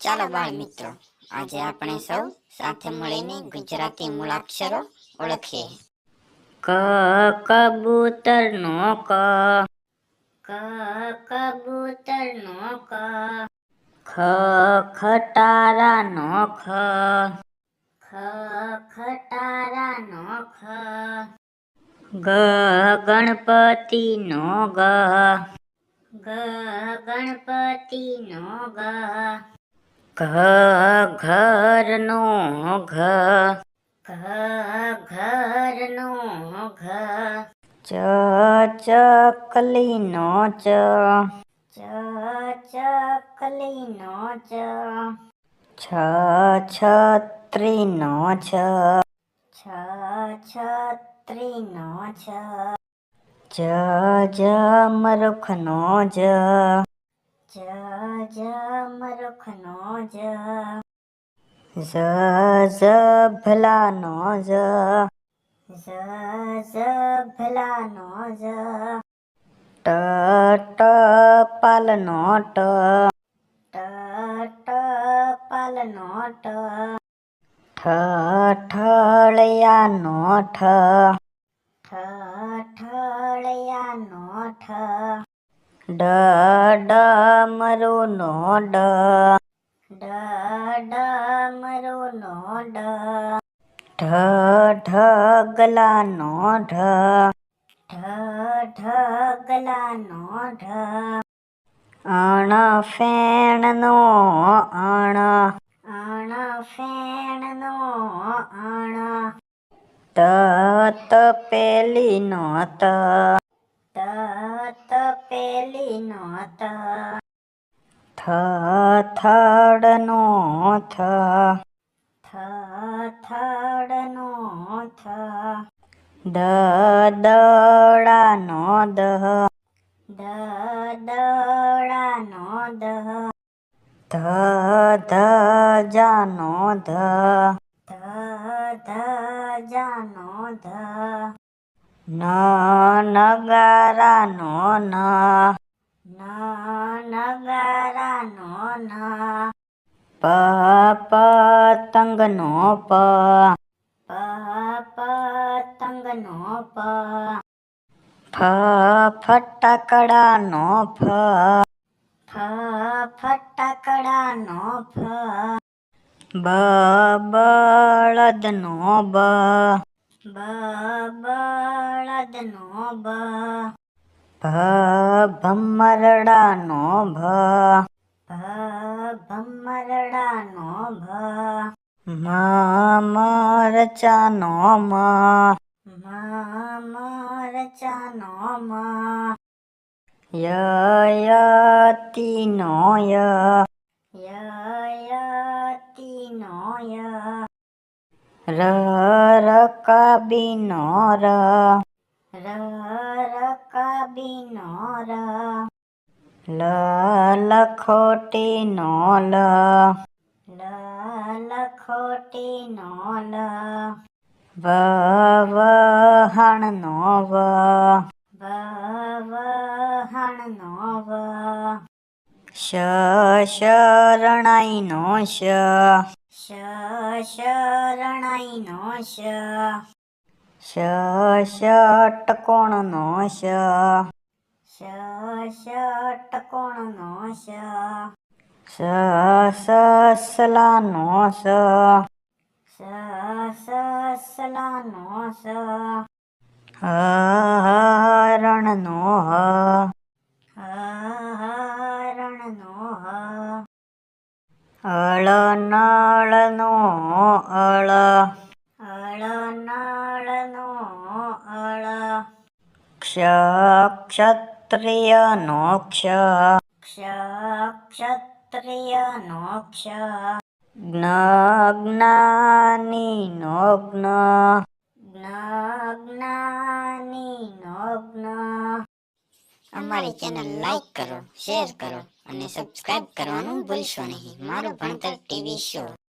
ચાલો બાળ મિત્રો આજે આપણે સૌ સાથે મળીને ગુજરાતી મૂળાક્ષરો ઓળખીએ. ક કબૂતર નો ક. ક કબૂતર નો ક. ખ ખટારા નો ખ. ખ ખટારા નો ખ. ગ ગણપતિ નો ગ. ગ ગણપતિ નો ગ. ઘ, ઘરનો ઘ. ઘ ઘરનો ઘ. ચ ચકલી નો ચ. ચ ચકલી નો ચ. છ છત્રી નો છ. છ છત્રી નો છ. જ જમરૂખ નો જ. જ જમરૂખ નો જ જ ઝભલા નો જ જ ઝભલા નો જ ટ ટપાલ નો ટ ટ ટપાલ નો ટ ઠ ઠળિયા નો ઠ ઠ ઠળિયા નો ઠ ડ ડમરુ નો ડ. ડ મરો નો ડ. ઢ ઢગલા નો ઢ. ઢ ઢગલા નો ઢ. અણ, ફેણ નો અણ. અણ, ફેણ નો અણ. ત, પેલી નો ત. ત તપેલી નો ત. થ થડ નો થ. થ થડ નો થ. દ દડા નો દહ દ દડા નો દહ ધ ધજા નો ધ. ધ જા નો ધ. ન નગારા નો. ન ન. નગારા નો પ પતંગ નો પ પ પતંગ નો પ. ફ ફટાકડા નો ફ. ફ ફટાકડા નો ફ. બ બળદ નો બ બ બળદ નો બ ભ ભમરડા નો ભ ભ ભમરડા નો ભ મ મરચા નો મ મ મરચા નો મ ય યતી નો ય ય યતી નો ય ર રકાબી નો ર ર રકાબી નો ર લ લખોટી નો લ લ લખોટી નો લ વ વહાણ નો વ વ વહાણ નો વ શ શરણાઈ નો શ શ શરણાઈ નો શ શ ષટકોણ નો શ. શ ષટકોણ નો શ. સ સસલા નો સ સ સસલા નો સ હ હરણ નો હ. હ હરણ નો હ. અળ નળ નો અળ અળ. નો અળ ક્ષ ક્ષત્રિય નો ક્ષ ક્ષ ક્ષત્રિય નો ક્ષ જ્ઞ જ્ઞાની નો જ્ઞ જ્ઞ જ્ઞાની નો જ્ઞ અમારી ચેનલ લાઈક કરો શેર કરો અને સબસ્ક્રાઇબ કરવાનું ભૂલશો નહીં. મારું ભણતર ટીવી શો